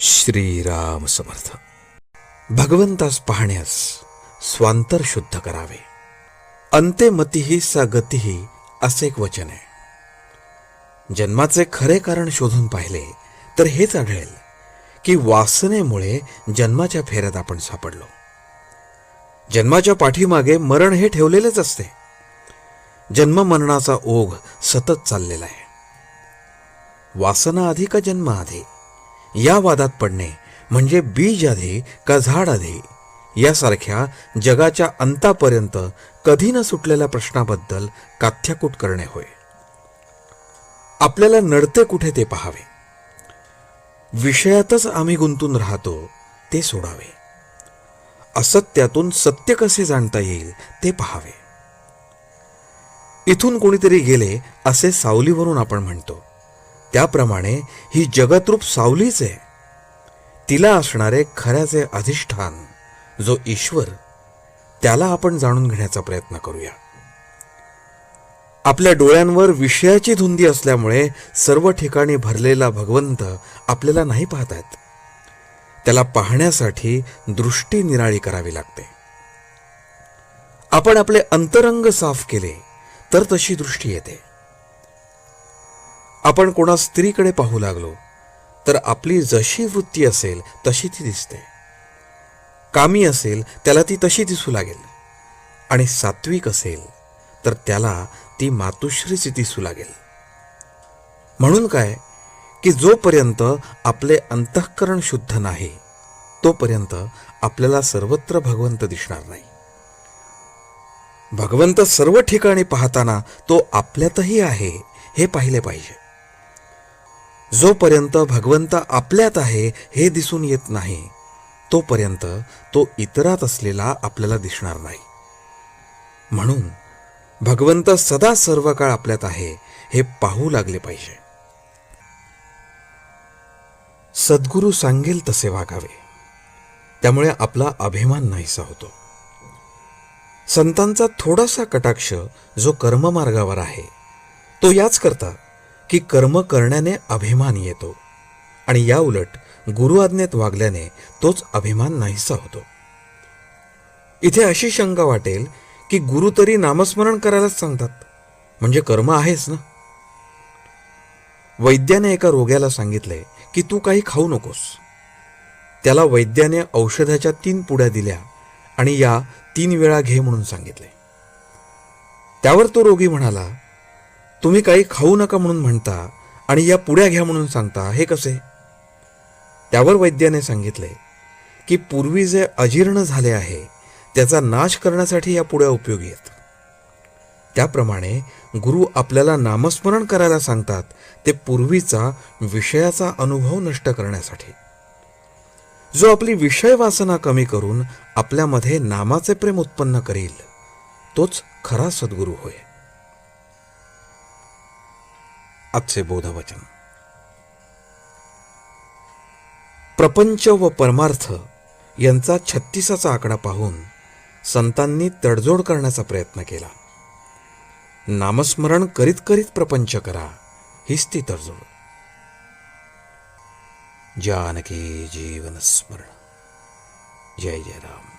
श्रीराम समर्थ. भगवंतास पाहण्यास स्वांतर शुद्ध करावे. अंते मतीही सा गतीही असे एक वचन आहे. जन्माचे खरे कारण शोधून पाहिले तर हेच आढळेल की वासनेमुळे जन्माच्या फेऱ्यात आपण सापडलो. जन्माच्या पाठीमागे मरण हे ठेवलेलेच असते. जन्म मरणाचा ओघ सतत चाललेला आहे. वासना आधी का जन्म आधी या वादात पडणे म्हणजे बीज आधे का झाड आधे. यासारख्या जगाच्या अंतापर्यंत कधी न सुटलेल्या प्रश्नाबद्दल काथ्याकूट करणे होय. आपल्याला नडते कुठे ते पाहावे. विषयातच आम्ही गुंतून राहतो ते सोडावे. असत्यातून सत्य कसे जाणता येईल ते पाहावे. इथून कोणीतरी गेले असे सावलीवरून आपण म्हणतो. त्याप्रमाणे ही जगतरूप सावलीच आहे. तिला असणारे खऱ्याचे अधिष्ठान जो ईश्वर त्याला आपण जाणून घेण्याचा प्रयत्न करूया. आपल्या डोळ्यांवर विषयाची धुंदी असल्यामुळे सर्व ठिकाणी भरलेला भगवंत आपल्याला नाही पाहतात त्याला पाहण्यासाठी दृष्टी निराळी करावी लागते. आपण आपले अंतरंग साफ केले तर तशी दृष्टी येते. आपण कोणा स्त्रीकडे पाहू लागलो तर आपली जशी वृत्ती असेल तशी ती दिसते. कामी असेल त्याला ती तशी दिसू लागेल. आणि सात्विक असेल तर त्याला ती मातुश्रीच दिसू लागेल. म्हणून काय? की जोपर्यंत आपले अंतःकरण शुद्ध नाही तोपर्यंत आपल्याला सर्वत्र भगवंत दिसणार नाही. भगवंत सर्व ठिकाणी पाहताना तो आपल्यातही आहे हे पाहिले पाहिजे. जोपर्यंत भगवंत आपल्यात आहे हे दिसून येत नाही तोपर्यंत तो इतरात असलेला आपल्याला दिसणार नाही. म्हणून भगवंत सदा सर्व काळ आपल्यात आहे हे पाहू लागले पाहिजे. सद्गुरू सांगेल तसे वागावे. त्यामुळे आपला अभिमान नाहीसा होतो. संतांचा थोडासा कटाक्ष जो कर्ममार्गावर आहे तो याच करता की कर्म करण्याने अभिमान येतो. आणि या उलट गुरु आज्ञेत वागल्याने तोच अभिमान नाहीसा होतो. इथे अशी शंका वाटेल की गुरु तरी नामस्मरण करायलाच सांगतात. म्हणजे कर्म आहेच ना? वैद्याने एका रोग्याला सांगितले की तू काही खाऊ नकोस. त्याला वैद्याने औषधाच्या तीन पुड्या दिल्या आणि या तीन वेळा घे म्हणून सांगितले. त्यावर तो रोगी म्हणाला तुम्ही काही खाऊ नका म्हणून म्हणता आणि या पुड्या घ्या म्हणून सांगता हे कसे? त्यावर वैद्याने सांगितले की पूर्वी जे अजीर्ण झाले आहे त्याचा नाश करण्यासाठी या पुड्या उपयोगी आहेत. त्याप्रमाणे गुरु आपल्याला नामस्मरण करायला सांगतात ते पूर्वीचा विषयाचा अनुभव नष्ट करण्यासाठी. जो आपली विषय वासना कमी करून आपल्यामध्ये नामाचे प्रेम उत्पन्न करेल तोच खरा सद्गुरू होय. आजचे बोधवचन. प्रपंच व परमार्थ यांचा छत्तीसाचा आकडा पाहून संतांनी तडजोड करण्याचा प्रयत्न केला. नामस्मरण करीत करीत प्रपंच करा हीच ती तडजोड. जानकी जीवन स्मरण. जय जय राम.